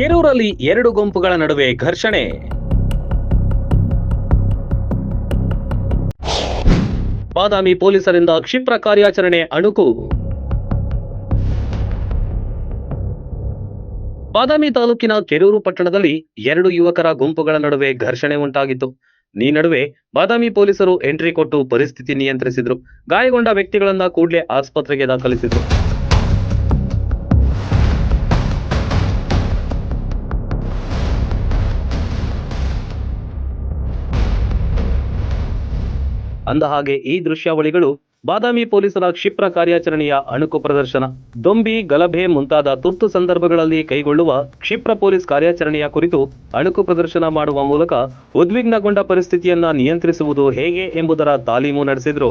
ಕೆರೂರಲ್ಲಿ ಎರಡು ಗುಂಪುಗಳ ನಡುವೆ ಘರ್ಷಣೆ. ಬಾದಾಮಿ ಪೊಲೀಸರಿಂದ ಕ್ಷಿಪ್ರ ಕಾರ್ಯಾಚರಣೆ ಅಣುಕು. ಬಾದಾಮಿ ತಾಲೂಕಿನ ಕೆರೂರು ಪಟ್ಟಣದಲ್ಲಿ ಎರಡು ಯುವಕರ ಗುಂಪುಗಳ ನಡುವೆ ಘರ್ಷಣೆ ಉಂಟಾಗಿತ್ತು. ಈ ನಡುವೆ ಬಾದಾಮಿ ಪೊಲೀಸರು ಎಂಟ್ರಿ ಕೊಟ್ಟು ಪರಿಸ್ಥಿತಿ ನಿಯಂತ್ರಿಸಿದ್ರು. ಗಾಯಗೊಂಡ ವ್ಯಕ್ತಿಗಳನ್ನ ಕೂಡಲೇ ಆಸ್ಪತ್ರೆಗೆ ದಾಖಲಿಸಿದ್ರು. ಅಂದ ಹಾಗೆ ಈ ದೃಶ್ಯಾವಳಿಗಳು ಬಾದಾಮಿ ಪೊಲೀಸರ ಕ್ಷಿಪ್ರ ಕಾರ್ಯಾಚರಣೆಯ ಅಣುಕು ಪ್ರದರ್ಶನ. ದೊಂಬಿ, ಗಲಭೆ ಮುಂತಾದ ತುರ್ತು ಸಂದರ್ಭಗಳಲ್ಲಿ ಕೈಗೊಳ್ಳುವ ಕ್ಷಿಪ್ರ ಪೊಲೀಸ್ ಕಾರ್ಯಾಚರಣೆಯ ಕುರಿತು ಅಣುಕು ಪ್ರದರ್ಶನ ಮಾಡುವ ಮೂಲಕ ಉದ್ವಿಗ್ನಗೊಂಡ ಪರಿಸ್ಥಿತಿಯನ್ನ ನಿಯಂತ್ರಿಸುವುದು ಹೇಗೆ ಎಂಬುದರ ತಾಲೀಮು ನಡೆಸಿದ್ರು.